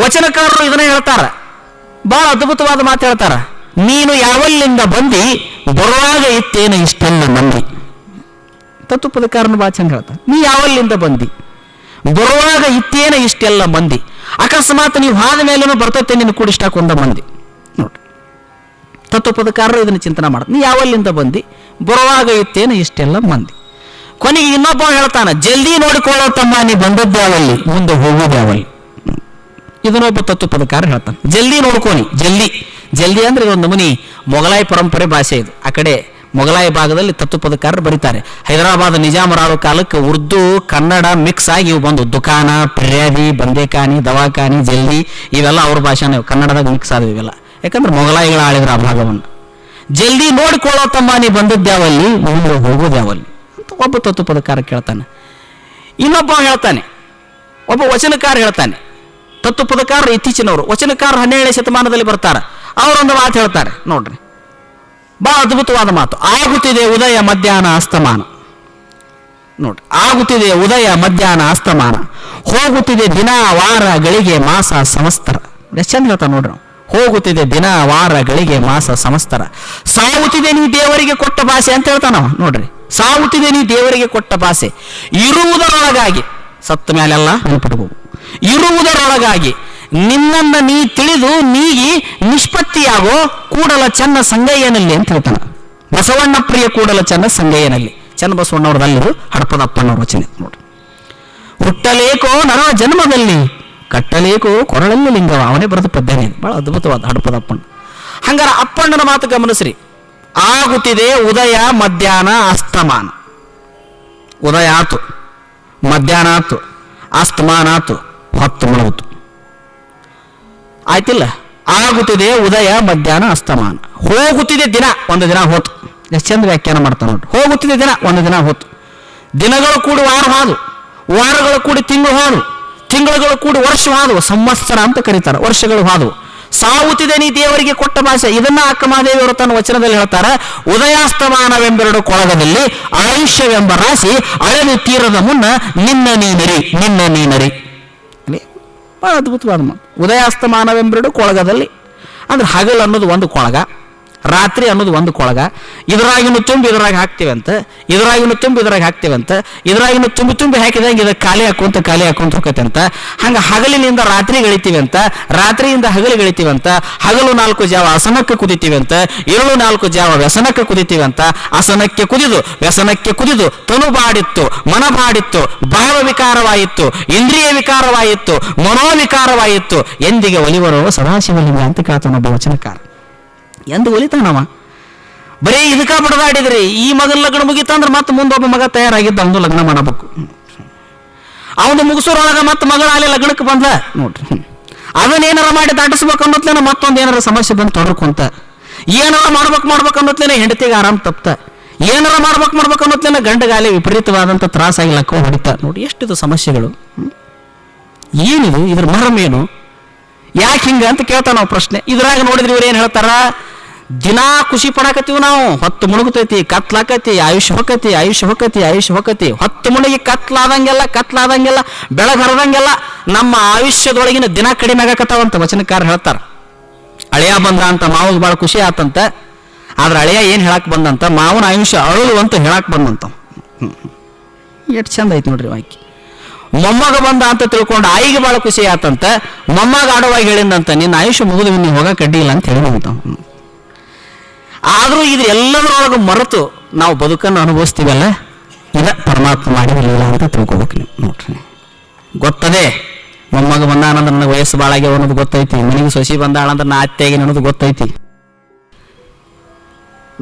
ವಚನಕಾರರು ಇದನ್ನ ಹೇಳ್ತಾರ. ಬಹಳ ಅದ್ಭುತವಾದ ಮಾತು ಹೇಳ್ತಾರ. ನೀನು ಯಾವಲ್ಲಿಂದ ಬಂದಿ, ಬರುವಾಗ ಇತ್ತೇನು ಇಷ್ಟೆಲ್ಲ ಮಂದಿ ತತ್ವಪದಕಾರನ ಚಂದ ಹೇಳ್ತಾರೆ ನೀ ಯಾವಲ್ಲಿಂದ ಬಂದಿ, ಬರುವಾಗ ಇತ್ತೇನ ಇಷ್ಟೆಲ್ಲ ಮಂದಿ. ಅಕಸ್ಮಾತ್ ನೀವು ಹಾದ ಮೇಲೂ ಬರ್ತೈತೆ, ನಿನ್ನ ಕೂಡ ಇಷ್ಟ ಕೊಂದ ಮಂದಿ. ನೋಡ್ರಿ. ತತ್ವಪದಕಾರರು ಇದನ್ನು ಚಿಂತನೆ ಮಾಡ್ತಾರೆ. ನೀ ಯಾವಲ್ಲಿಂದ ಬಂದಿ, ಬರುವಾಗ ಇತ್ತೇನ ಇಷ್ಟೆಲ್ಲ ಮಂದಿ. ಕೊನೆಗೆ ಇನ್ನೊಬ್ಬ ಹೇಳ್ತಾನ, ಜಲ್ದಿ ನೋಡಿಕೊಳ್ಳೋ ತಮ್ಮ ನೀ ಬಂದದ್ದಾವಲ್ಲಿ ಮುಂದೆ ಹೋಗೋದ್ಯಾವಲ್ಲಿ? ಇದನ್ನೊಬ್ಬ ತತ್ವಪದಕಾರ ಹೇಳ್ತಾನೆ. ಜಲ್ದಿ ನೋಡ್ಕೋನಿ ಜಲ್ದಿ ಜಲ್ದಿ ಅಂದ್ರೆ ಇದೊಂದು ನಮೂನಿ ಮೊಘಲಾಯಿ ಪರಂಪರೆ ಭಾಷೆ ಇದು. ಆ ಕಡೆ ಮೊಘಲಾಯಿ ಭಾಗದಲ್ಲಿ ತತ್ವಪದಕಾರರು ಬರೀತಾರೆ. ಹೈದರಾಬಾದ್ ನಿಜಾಮರಾವ ಕಾಲಕ್ಕೆ ಉರ್ದು, ಕನ್ನಡ ಮಿಕ್ಸ್ ಆಗಿ ಇವು ಬಂದು ದುಕಾನ ಪ್ರಿಯಾದಿ ಬಂದೇಕಾನಿ, ದವಾಖಾನಿ ಜಲ್ದಿ ಇವೆಲ್ಲ ಅವ್ರ ಭಾಷೆನ ಕನ್ನಡದಾಗ ಮಿಕ್ಸ್ ಆದವು ಇವೆಲ್ಲ. ಯಾಕಂದ್ರೆ ಮೊಘಲಾಯಿಗಳ ಆಳಿದ್ರ ಆ ಭಾಗವನ್ನು. ಜಲ್ದಿ ನೋಡ್ಕೊಳ್ಳೋ ತಮ್ಮ ನೀ ಬಂದದ್ದಾವಲ್ಲಿ ಮುಂದೆ ಹೋಗೋದ್ಯಾವಲ್ಲಿ ಅಂತ ಒಬ್ಬ ತತ್ವಪದಕಾರ ಕೇಳ್ತಾನೆ. ಇನ್ನೊಬ್ಬ ಹೇಳ್ತಾನೆ. ಒಬ್ಬ ವಚನಕಾರ ಹೇಳ್ತಾನೆ. ತತ್ವಪದಕಾರರು ಇತ್ತೀಚಿನವರು ವಚನಕಾರರು ಹನ್ನೆರಡನೇ ಶತಮಾನದಲ್ಲಿ ಬರ್ತಾರೆ. ಅವರೊಂದು ಮಾತು ಹೇಳ್ತಾರೆ, ನೋಡ್ರಿ. ಬಹಳ ಅದ್ಭುತವಾದ ಮಾತು. ಆಗುತ್ತಿದೆ ಉದಯ, ಮಧ್ಯಾಹ್ನ, ಅಸ್ತಮಾನ. ನೋಡ್ರಿ, ಆಗುತ್ತಿದೆ ಉದಯ, ಮಧ್ಯಾಹ್ನ, ಅಸ್ತಮಾನ. ಹೋಗುತ್ತಿದೆ ದಿನ, ವಾರ, ಗಳಿಗೆ, ಮಾಸ, ಸಮಸ್ತರ. ಎಷ್ಟು ಚಂದ ಹೇಳ್ತಾರೆ ನೋಡ್ರಿ ಹೋಗುತ್ತಿದೆ ದಿನ, ವಾರ, ಗಳಿಗೆ, ಮಾಸ, ಸಮಸ್ತರ. ಸಾಗುತ್ತಿದೆ ನೀ ದೇವರಿಗೆ ಕೊಟ್ಟ ಭಾಷೆ ಅಂತ ಹೇಳ್ತಾನವ ನೋಡ್ರಿ. ಸಾಗುತ್ತಿದೆ ನೀ ದೇವರಿಗೆ ಕೊಟ್ಟ ಭಾಷೆ. ಇರುವುದರೊಳಗಾಗಿ, ಸತ್ತ ಮೇಲೆಲ್ಲ ನೆನಪಿಟ್ಕೋವು ಇರುವುದರೊಳಗಾಗಿ ನಿನ್ನನ್ನ ನೀ ತಿಳಿದು ನೀಗಿ ನಿಷ್ಪತ್ತಿಯಾಗೋ ಕೂಡಲ ಚೆನ್ನ ಸಂಗಯ್ಯನಲ್ಲಿ ಅಂತ ಹೇಳ್ತಾನೆ. ಬಸವಣ್ಣ ಪ್ರಿಯ ಕೂಡಲ ಚೆನ್ನ ಸಂಗಯ್ಯನಲ್ಲಿ. ಚೆನ್ನ ಬಸವಣ್ಣವ್ರದಲ್ಲಿರು ಹಡಪದಪ್ಪನವ್ರ ವಚನೆ ನೋಡಿ ಹುಟ್ಟಲೇಕೋ ನರ ಜನ್ಮದಲ್ಲಿ, ಕಟ್ಟಲೇಕೋ ಕೊರಳಲ್ಲಿ ಲಿಂಗವ, ಅವನೇ ಬರೆದ ಪದ್ಯನೇ ಬಹಳ ಅದ್ಭುತವಾದ ಹಡಪದಪ್ಪಣ್ಣ ಹಂಗಾರ ಅಪ್ಪಣ್ಣನ ಮಾತು ಗಮನಿಸ್ರಿ. ಆಗುತ್ತಿದೆ ಉದಯ ಮಧ್ಯಾಹ್ನ ಅಸ್ತಮಾನ. ಉದಯ ಆತು. ಮಧ್ಯಾಹ್ನ ಆತು. ಅಸ್ತಮಾನ ಆತು. ಹೊತ್ತು ಮುಳುಗುತ್ತು. ಆಯ್ತಿಲ್ಲ? ಆಗುತ್ತಿದೆ ಉದಯ, ಮಧ್ಯಾಹ್ನ, ಅಸ್ತಮಾನ. ಹೋಗುತ್ತಿದೆ ದಿನ, ಒಂದು ದಿನ ಹೋತು. ಎಷ್ಟು ಚಂದ ವ್ಯಾಖ್ಯಾನ ಮಾಡ್ತಾನೆ ನೋಡ್ರಿ ಹೋಗುತ್ತಿದೆ ದಿನ, ಒಂದು ದಿನ ಹೋತು. ದಿನಗಳು ಕೂಡ ವಾರ ಹಾದು. ವಾರಗಳು ಕೂಡ ತಿಂಗಳು ಹಾದು. ತಿಂಗಳುಗಳು ಕೂಡ ವರ್ಷ ಹಾದು. ಸಂವತ್ಸರ ಅಂತ ಕರೀತಾರೆ. ವರ್ಷಗಳು ಹಾದು. ಸಾವುತ್ತಿದೆ ನೀ ದೇವರಿಗೆ ಕೊಟ್ಟ ಭಾಷೆ. ಇದನ್ನ ಅಕ್ಕಮಹಾದೇವಿಯವರು ತನ್ನ ವಚನದಲ್ಲಿ ಹೇಳ್ತಾರೆ. ಉದಯಾಸ್ತಮಾನವೆಂಬೆರಡು ಕೊಳಗದಲ್ಲಿ ಆಯುಷ್ಯವೆಂಬ ರಾಶಿ ಅಳೆದು ತೀರದ ಮುನ್ನ ನಿನ್ನ ನೀನರಿ ನಿನ್ನ ನೀನರಿ ಬಹಳ ಅದ್ಭುತವಾದ ಮಾತು ಉದಯಾಸ್ತಮಾನವೆಂಬೆರಡು ಕೊಳಗದಲ್ಲಿ. ಅಂದ್ರೆ ಹಗಲು ಅನ್ನೋದು ಒಂದು ಕೊಳಗ. ರಾತ್ರಿ ಅನ್ನೋದು ಒಂದು ಕೊಳಗ. ಇದರಾಗಿನೂ ತುಂಬಿ ಇದರಾಗಿ ಹಾಕ್ತೀವಿ ಅಂತ ಇದರಾಗಿನ ತುಂಬಿ ಇದರಾಗಿ ಹಾಕ್ತೀವಿ ಅಂತ ಇದರಾಗಿನ ತುಂಬಿ ತುಂಬಿ ಹಾಕಿದಂಗೆ ಇದಕ್ಕೆ ಖಾಲಿ ಹಾಕೊಂತ ಖಾಲಿ ಹಾಕೊಂತ ಹೋಗತ್ತೆ ಅಂತ ಹಂಗ ಹಗಲಿನಿಂದ ರಾತ್ರಿ ಗಳಿತೀವಿ ಅಂತ ರಾತ್ರಿಯಿಂದ ಹಗಲಿ ಗಳಿತೀವಿ ಅಂತ ಹಗಲು ನಾಲ್ಕು ಜಾವ ಅಸನಕ್ಕೆ ಕುದಿತೀವಿ ಅಂತ ಏಳು ನಾಲ್ಕು ಜಾವ ವ್ಯಸನಕ್ಕೆ ಕುದಿತೀವಿ ಅಂತ ಅಸನಕ್ಕೆ ಕುದಿದು, ವ್ಯಸನಕ್ಕೆ ಕುದಿದು ತನು ಬಾಡಿತ್ತು ಮನ ಬಾಡಿತ್ತು ಭಾವ ವಿಕಾರವಾಯಿತು ಇಂದ್ರಿಯ ವಿಕಾರವಾಯಿತು ಮನೋವಿಕಾರವಾಯಿತು ಎಂದಿಗೆ ಒಲಿವರು ಸದಾಶಿವಲಿಂಗ ಅಂತ ಕೇಳ್ತಾನೊಬ್ಬ ವಚನಕಾರ. ಎಂದು ಒಲಿತಾನವ ಬರೀ ಇದಕ್ಕ ಬಡದಾಡಿದ್ರಿ, ಈ ಮಗನ ಲಗ್ನ ಮುಗಿತಂದ್ರೆ ಮತ್ತೆ ಮುಂದೊಬ್ಬ ಮಗ ತಯಾರಾಗಿದ್ದ, ಅವನು ಲಗ್ನ ಮಾಡಬೇಕು. ಅವನು ಮುಗಿಸೋರೊಳಗ ಮತ್ತೆ ಮಗಳ ಅಲ್ಲಿ ಲಗ್ನಕ್ಕೆ ಬಂದ ನೋಡ್ರಿ. ಅದನ್ನೇನಾರ ಮಾಡಿ ದಾಟಿಸ್ಬೇಕು ಅನ್ನೋತ್ಲೇನೆ ಮತ್ತೊಂದು ಏನಾರ ಸಮಸ್ಯೆ ಬಂದು ತೊಡರ್ಕೊಂತ ಏನಾರ ಮಾಡ್ಬೇಕು ಮಾಡ್ಬೇಕು ಅನ್ನೋತ್ಲೇನೆ ಹೆಂಡತಿಗೆ ಆರಾಮ್ ತಪ್ತ. ಏನಾರ ಮಾಡ್ಬೇಕು ಮಾಡ್ಬೇಕು ಅನ್ನೋತ್ಲೇನೆ ಗಂಡಗಾಲಿ ವಿಪರೀತವಾದಂಥ ತ್ರಾಸಾಗಿ ಲಕ್ಕ ಹೊಡಿತ. ನೋಡಿ ಎಷ್ಟಿದು ಸಮಸ್ಯೆಗಳು? ಏನಿದು? ಇದ್ರ ಮರಮೇನು ಯಾಕೆ ಹಿಂಗ ಅಂತ ಕೇಳ್ತಾನ ನಾವು ಪ್ರಶ್ನೆ. ಇದ್ರಾಗ ನೋಡಿದ್ರೆ ಇವ್ರು ಏನು ಹೇಳ್ತಾರ? ದಿನಾ ಖುಷಿ ಪಡಾಕತ್ತೀವಿ ನಾವು. ಹೊತ್ತು ಮುಳುಗುತೈತಿ ಕತ್ಲಾಕತಿ ಆಯುಷ್ಯ ಹೊಕ್ಕತಿ ಆಯುಷ್ಯ ಹೊಕ್ಕತಿ ಆಯುಷ್ಯ ಹೊಕ್ಕತಿ ಹೊತ್ತು ಮುಳುಗಿ ಕತ್ಲಾದಂಗೆಲ್ಲ ಕತ್ಲಾದಂಗೆಲ್ಲ, ಬೆಳಗ್ ಹರದಂಗೆಲ್ಲ ನಮ್ಮ ಆಯುಷ್ಯದೊಳಗಿನ ದಿನ ಕಡಿಮೆ ಆಗಕತ್ತಾವಂತ ವಚನಕಾರ ಹೇಳ್ತಾರ. ಅಳಿಯ ಬಂದ ಅಂತ ಮಾವಿಗೆ ಭಾಳ ಖುಷಿ ಆತಂತ. ಆದ್ರೆ ಅಳಿಯ ಏನ್ ಹೇಳಕ್ ಬಂದಂತ? ಮಾವನ ಆಯುಷ್ಯ ಅಳಲು ಅಂತ ಹೇಳಕ್ ಬಂದಂತ. ಎಷ್ಟು ಚಂದ ಐತಿ ನೋಡ್ರಿ ವಾಕ್ಯ. ಮೊಮ್ಮಗ ಬಂದ ಅಂತ ತಿಳ್ಕೊಂಡು ಆಯಿಗೆ ಭಾಳ ಖುಷಿ ಆತಂತ. ಮೊಮ್ಮಗ ಆಡುವಾಗ ಹೇಳಿದಂತ ನಿನ್ನ ಆಯುಷ್ಯ ಮುಗಿದು ನೀನು ಅಡ್ಡಿ ಕಡ್ಡಿಲ್ಲ ಅಂತ ಹೇಳಿದಂತ ಆದರೂ ಇದ್ರೆಲ್ಲದರೊಳಗೆ ಮರೆತು ನಾವು ಬದುಕನ್ನು ಅನುಭವಿಸ್ತೀವಲ್ಲ? ಇದ ಪರಮಾತ್ಮ ಮಾಡಿರಲಿಲ್ಲ ಅಂತ ತಿಳ್ಕೊಬೇಕು ನೀವು. ನೋಡ್ರಿ. ಗೊತ್ತದೆ. ಮೊಮ್ಮಗ ಬಂದಾನಂದ್ರೆ ನನಗೆ ವಯಸ್ಸು ಭಾಳ ಆಗ್ಯಾವ ಅನ್ನೋದು ಗೊತ್ತೈತಿ. ನನಗೆ ಸೊಸಿ ಬಂದಾಳಂದ್ರೆ ನಾ ಅತ್ತೆ ಅನ್ನೋದು ಗೊತ್ತೈತಿ.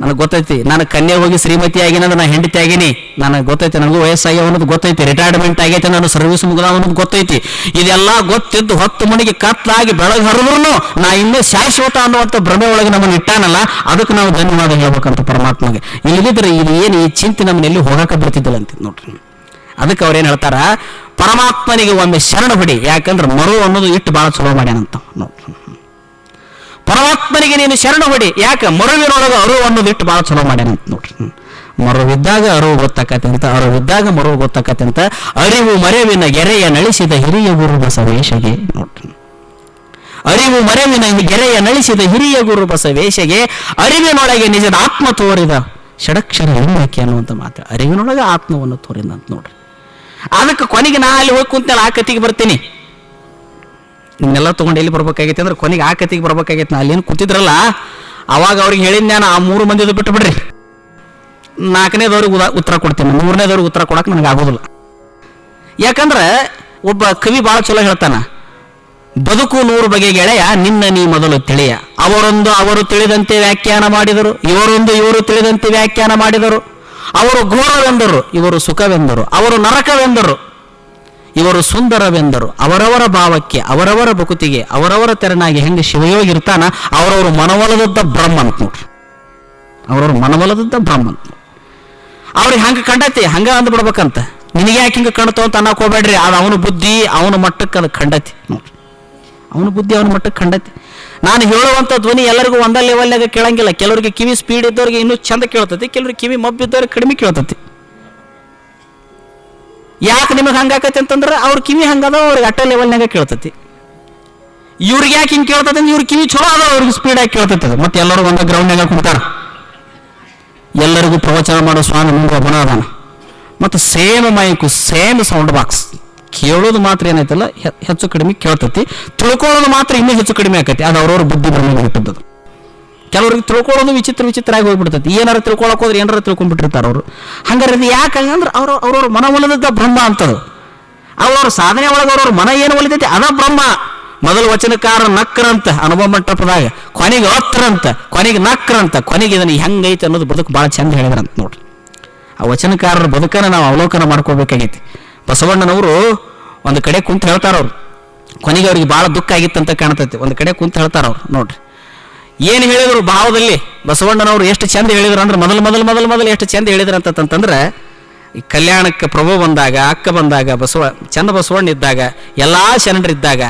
ನನಗೆ ಗೊತ್ತೈತಿ, ನಾನು ಕನ್ಯೆ ಹೋಗಿ ಶ್ರೀಮತಿ ಆಗಿನಂದ್ರೆ ನಾನು ಹೆಂಡತಿ ಆಗಿನಿ. ನನಗೆ ಗೊತ್ತೈತಿ, ನನಗೂ ವಯಸ್ಸಾಗಿ ಅನ್ನೋದು ಗೊತ್ತೈತಿ ರಿಟೈರ್ಮೆಂಟ್ ಆಗೈತೆ ನಾನು ಸರ್ವಿಸ್ ಮುಗಿದ ಅನ್ನೋದು ಗೊತ್ತೈತಿ. ಇದೆಲ್ಲ ಗೊತ್ತಿದ್ದು ಹೊತ್ತು ಮಣಿಗೆ ಕತ್ಲಾಗಿ ಬೆಳಗ್ಗೆ ಹರಿದ್ರು ನಾ ಇನ್ನೂ ಶಾಶ್ವತ ಅನ್ನುವಂಥ ಭ್ರಮೆ ಒಳಗೆ ನಮ್ಮನ್ನು ಇಟ್ಟಾನಲ್ಲ, ಅದಕ್ಕೆ ನಾವು ಧನ್ಯವಾದ ಹೇಳ್ಬೇಕಂತ ಪರಮಾತ್ಮಗೆ ಇಲ್ಲಿದ್ರೆ ಇದು ಏನು ಈ ಚಿಂತೆ ನಮ್ಮನ್ನ ಎಲ್ಲಿ ಹೋಗಕ್ಕೆ ಬರ್ತಿದ್ದಿಲ್ಲ ಅಂತ ನೋಡ್ರಿ. ಅದಕ್ಕೆ ಅವ್ರೇನು ಹೇಳ್ತಾರ, ಪರಮಾತ್ಮನಿಗೆ ಒಮ್ಮೆ ಶರಣ ಬಿಡಿ ಯಾಕಂದ್ರೆ ಮರು ಅನ್ನೋದು ಇಟ್ಟು ಭಾಳ ಚಲೋ ಮಾಡ್ಯಾನಂತ ನೋಡ್ರಿ. ಪರಮಾತ್ಮನಿಗೆ ನೀನು ಶರಣ ಹೊಡಿ. ಯಾಕೆ? ಮರುವಿನೊಳಗೆ ಅರು ಅನ್ನೋದಿಟ್ಟು ಭಾಳ ಚಲೋ ಮಾಡ್ಯಾನ. ನೋಡ್ರಿ. ಮರುವಿದ್ದಾಗ ಅರಿವು ಗೊತ್ತಕ್ಕಂತ ಅರಿವಿದ್ದಾಗ ಮರುವು ಗೊತ್ತಕ್ಕಂತ ಅರಿವು ಮರೆವಿನ ಗೆರೆಯ ನಳಿಸಿದ ಹಿರಿಯ ಗುರು ಬಸವೇಶಗೆ, ನೋಡ್ರಿ. ಅರಿವು ಮರೆವಿನ ಗೆರೆಯ ನಳಿಸಿದ ಹಿರಿಯ ಗುರು ಬಸವೇಶಗೆ ಅರಿವಿನೊಳಗೆ ನಿಜದ ಆತ್ಮ ತೋರಿದ ಷಡಕ್ಷರ ಹೆಣ್ಣಕ್ಕೆ ಅನ್ನುವಂಥ ಮಾತು ಅರಿವಿನೊಳಗೆ ಆತ್ಮವನ್ನು ತೋರಿದಂತ ನೋಡ್ರಿ. ಅದಕ್ಕೆ ಕೊನೆಗೆ ನಾ ಅಲ್ಲಿ ಹೋಗಿ ಆ ಕತಿಗೆ ಬರ್ತೀನಿ. ನಿಮ್ನೆಲ್ಲ ತೊಗೊಂಡು ಎಲ್ಲಿ ಬರ್ಬೇಕಾಗೈತೆ ಅಂದ್ರೆ ಕೊನೆಗೆ ಆ ಕತೆಗೆ ಬರ್ಬೇಕಾಗೈತೆ. ನಾ ಅಲ್ಲೇನು ಕೂತಿದ್ರಲ್ಲ, ಅವಾಗ ಅವ್ರಿಗೆ ಹೇಳಿದ್ ನಾನು ಆ ಮೂರು ಮಂದಿದು ಬಿಟ್ಟು ಬಿಡ್ರಿ. ನಾಲ್ಕನೇದವ್ರಿಗೆ ಉದಾ ಉತ್ತರ ಕೊಡ್ತೀನಿ, ಮೂರನೇದವ್ರಿಗೆ ಉತ್ತರ ಕೊಡಕ್ಕೆ ನನಗೆ ಆಗೋದಿಲ್ಲ. ಯಾಕಂದ್ರೆ ಒಬ್ಬ ಕವಿ ಭಾಳ ಚಲೋ ಹೇಳ್ತಾನ, ಬದುಕು ನೂರು ಬಗೆ ಗೆಳೆಯ, ನಿನ್ನ ನೀ ಮೊದಲು ತಿಳಿಯ. ಅವರೊಂದು ಅವರು ತಿಳಿದಂತೆ ವ್ಯಾಖ್ಯಾನ ಮಾಡಿದರು, ಇವರೊಂದು ಇವರು ತಿಳಿದಂತೆ ವ್ಯಾಖ್ಯಾನ ಮಾಡಿದರು. ಅವರು ಘೋರವೆಂದರು, ಇವರು ಸುಖವೆಂದರು. ಅವರು ನರಕವೆಂದರು. ಇವರು ಸುಂದರವೆಂದರು. ಅವರವರ ಭಾವಕ್ಕೆ, ಅವರವರ ಬಕುತಿಗೆ ಅವರವರ ತೆರನಾಗಿ ಹೆಂಗೆ ಶಿವಯೋಗಿರ್ತಾನ ಅವರವರು ಮನವೊಲದದ್ದ ಬ್ರಹ್ಮ ಅಂತ ನೋಡ್ರಿ ಅವರವ್ರ ಮನವೊಲದದ್ದ ಬ್ರಹ್ಮ ಅಂತ ಅವ್ರಿಗೆ ಹಂಗೆ ಕಂಡತಿ, ಹಂಗೆ ಅಂದ್ಬಿಡ್ಬೇಕಂತ ನಿನಗೆ ಯಾಕೆ ಹಿಂಗೆ ಕಾಣ್ತಾವ ಅಂತ ಅನ್ನಕ್ಕೆ ಹೋಗ್ಬೇಡ್ರಿ ಅದು ಅವನ ಬುದ್ಧಿ, ಅವನ ಮಟ್ಟಕ್ಕೆ ಅದು ಖಂಡತಿ ನೋಡ್ರಿ. ಅವನ ಬುದ್ಧಿ, ಅವನ ಮಟ್ಟಕ್ಕೆ ಖಂಡತಿ ನಾನು ಹೇಳುವಂಥ ಧ್ವನಿ ಎಲ್ಲರಿಗೂ ಒಂದ ಲೆವೆಲ್ನಾಗ ಕೇಳಂಗಿಲ್ಲ. ಕೆಲವರಿಗೆ ಕಿವಿ ಸ್ಪೀಡ್ ಇದ್ದವ್ರಿಗೆ ಇನ್ನೂ ಚಂದ ಕೇಳ್ತತಿ, ಕೆಲವ್ರಿಗೆ ಕಿವಿ ಮಬ್ಬಿದ್ದವ್ರಿಗೆ ಕಡಿಮೆ ಕೇಳ್ತತಿ. ಯಾಕೆ ನಿಮಗೆ ಹಂಗಾಕತಿ ಅಂತಂದ್ರೆ ಅವ್ರ ಕಿವಿ ಹಂಗದ ಅವ್ರಿಗೆ ಅಟ್ಟ ಲೆವೆಲ್ನಾಗ ಕೇಳ್ತತಿ. ಇವ್ರಿಗೆ ಯಾಕೆ ಹಿಂಗೆ ಕೇಳ್ತತಿ ಅಂದ್ರೆ ಇವ್ರ ಕಿವಿ ಚಲೋ ಅದ ಅವ್ರಿಗೆ ಸ್ಪೀಡಾಗಿ ಕೇಳ್ತತಿ ಅದು. ಮತ್ತೆ ಎಲ್ಲರೂ ಒಂದು ಗ್ರೌಂಡ್ನಾಗ ಕುಂತಾರ. ಎಲ್ಲರಿಗೂ ಪ್ರವಚನ ಮಾಡೋ ಸ್ವಾಮಿ ಮುಂದೆ ಒಬ್ಬನ ಅದಾನ. ಮತ್ತು same mic same sound box ಕೇಳೋದು ಮಾತ್ರ ಏನೈತಲ್ಲ ಹೆಚ್ಚು ಕಡಿಮೆ ಕೇಳ್ತತಿ. ತಿಳ್ಕೊಳ್ಳೋದು ಮಾತ್ರ ಇನ್ನೂ ಹೆಚ್ಚು ಕಡಿಮೆ ಆಕತಿ. ಅದು ಅವ್ರವ್ರ ಬುದ್ಧಿ ಭ್ರಮೆಗೆ ಹುಟ್ಟದ್ದು ಕೆಲವ್ರಿಗೆ ತಿಳ್ಕೊಳ್ಳೋದು ವಿಚಿತ್ರ ವಿಚಿತ್ರ ಆಗಿ ಹೋಗ್ಬಿಡ್ತೈತಿ. ಏನಾರು ತಿಳ್ಕೊಳಕ್ ಹೋದ್ರೆ ಏನಾರು ತಿಳ್ಕೊಂಡ್ಬಿಟ್ಟಿರ್ತಾರೆ ಅವರು. ಹಂಗಾರೆ ಯಾಕೆ ಹಂಗಂದ್ರೆ ಅವ್ರ ಅವ್ರವ್ರ ಮನ ಒಲಿದ ಬ್ರಹ್ಮ ಅಂತದು. ಅವ್ರವ್ರ ಸಾಧನೆ ಒಳಗೆ ಅವ್ರವ್ರ ಮನ ಏನು ಒಲಿತೈತಿ? ಅದ ಬ್ರಹ್ಮ. ಮೊದಲು ವಚನಕಾರ ನಕ್ರಂತ ಅನುಭವ ಮಂಟಪದಾಗ, ಕೊನೆಗೆ ಅತ್ರಂತ, ಕೊನೆಗೆ ನಕ್ರಂತ, ಕೊನೆಗೆ ಇದನ್ನು ಹೆಂಗೈತೆ ಅನ್ನೋದು ಬದುಕು ಭಾಳ ಚಂದ ಹೇಳಿದ್ರಂತ ನೋಡ್ರಿ. ಆ ವಚನಕಾರರ ಬದುಕನ್ನು ನಾವು ಅವಲೋಕನ ಮಾಡ್ಕೋಬೇಕಾಗೈತಿ ಬಸವಣ್ಣನವರು ಒಂದು ಕಡೆ ಕುಂತ ಹೇಳ್ತಾರವ್ರು. ಕೊನೆಗೆ ಅವ್ರಿಗೆ ಭಾಳ ದುಃಖ ಆಗಿತ್ತಂತ ಕಾಣ್ತೈತಿ. ಒಂದು ಕಡೆ ಕುಂತ ಹೇಳ್ತಾರವ್ರು ನೋಡ್ರಿ. ಏನು ಹೇಳಿದ್ರು ಭಾವದಲ್ಲಿ? ಬಸವಣ್ಣನವರು ಎಷ್ಟು ಚಂದ ಹೇಳಿದ್ರು ಅಂದ್ರೆ ಮೊದಲು ಮೊದಲು ಮೊದಲು ಮೊದಲು ಎಷ್ಟು ಚಂದ ಹೇಳಿದ್ರು ಅಂತಂತಂದ್ರೆ, ಈ ಕಲ್ಯಾಣಕ್ಕೆ ಪ್ರಭು ಬಂದಾಗ, ಅಕ್ಕ ಬಂದಾಗ, ಬಸವ, ಚಂದ ಬಸವಣ್ಣ ಇದ್ದಾಗ, ಎಲ್ಲಾ ಶರಣರಿದ್ದಾಗ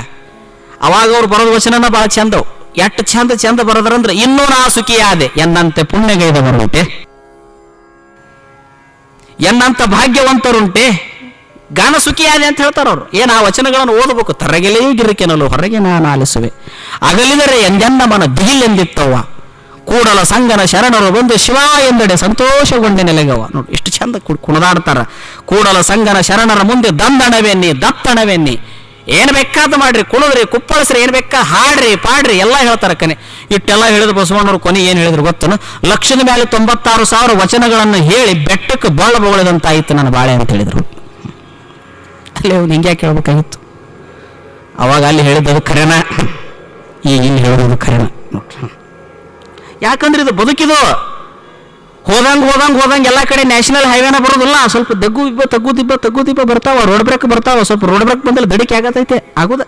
ಅವಾಗ ಅವ್ರು ಬರೋದು ವಚನನ ಭಾಳ ಚಂದವು. ಎಷ್ಟು ಚಂದ ಚಂದ ಬರೋದ್ರಂದ್ರೆ, ಇನ್ನೂ ನಾ ಸುಖಿಯಾದೆ. ಎನ್ನಂತೆ ಪುಣ್ಯಗೈದವರುಂಟೆ. ಎನ್ನಂತ ಭಾಗ್ಯವಂತರುಂಟೆ. ಗಾನ ಸುಖಿಯಾದೆ ಅಂತ ಹೇಳ್ತಾರ ಅವ್ರು. ಏನು ಆ ವಚನಗಳನ್ನು ಓದಬೇಕು? ತರಗೆಲೆಯೂ ಗಿರಿಕೆನಲು ಹೊರಗೆ ನಾನು ಆಲಿಸುವೆ. ಅಗಲಿದರೆ ಎಂದೆನ್ನ ಮನ ಬಿಗಿಲೆಂದಿತ್ತವ್ವ. ಕೂಡಲ ಸಂಗನ ಶರಣರು ಬಂದು ಶಿವ ಎಂದೆಡೆ ಸಂತೋಷಗೊಂಡೆ ನೆಲೆಗವ ನೋಡಿ, ಇಷ್ಟು ಚಂದ ಕುಣದಾಡ್ತಾರ. ಕೂಡಲ ಸಂಗನ ಶರಣರ ಮುಂದೆ ದಂದಣವೆನ್ನಿ ದತ್ತಣವೆನ್ನಿ ಏನು ಬೇಕಾದ ಮಾಡ್ರಿ, ಕುಣಿದ್ರಿ, ಕುಪ್ಪಳಸ್ರಿ, ಏನು ಬೇಕಾ ಹಾಡ್ರಿ, ಪಾಡ್ರಿ, ಎಲ್ಲ ಹೇಳ್ತಾರ ಕನೆ ಇಟ್ಟೆಲ್ಲ ಹೇಳಿದ ಬಸವಣ್ಣವ್ರು, ಕೊನೆ ಏನು ಹೇಳಿದ್ರು ಗೊತ್ತನು? ಲಕ್ಷದ ಮೇಲೆ ತೊಂಬತ್ತಾರು ಸಾವಿರ ವಚನಗಳನ್ನು ಹೇಳಿ ಬೆಟ್ಟಕ್ಕೆ ಬಳ್ಳ ಐತ ನನ್ನ ಬಾಳೆ ಅಂತ ಹೇಳಿದ್ರು. ಅಲ್ಲಿ ಅವ್ನು ಹಿಂಗೆ ಕೇಳ್ಬೇಕಾಗಿತ್ತು. ಅವಾಗ ಅಲ್ಲಿ ಹೇಳಿದ್ದು ಖರೇನ? ಈಗ ಇಲ್ಲಿ ಹೇಳೋದು ಖರೇನ? ಯಾಕಂದ್ರೆ ಇದು ಬದುಕಿದು. ಹೋದಂಗ್ ಹೋದಂಗ್ ಹೋದಂಗೆ ಎಲ್ಲ ಕಡೆ ನ್ಯಾಷನಲ್ ಹೈವೇನ ಬರೋದಿಲ್ಲ. ಸ್ವಲ್ಪ ದಗ್ಗು ಇಬ್ಬ, ತಗ್ಗು ದಿಬ್ಬ ತಗ್ಗು ದಿಬ್ಬ ಬರ್ತಾವ, ರೋಡ್ ಬ್ರೇಕ್ ಬರ್ತಾವ. ಸ್ವಲ್ಪ ರೋಡ್ ಬ್ರೇಕ್ ಬಂದಲ್ಲಿ ದಡಿಕೆ ಆಗತೈತೆ. ಆಗುದ?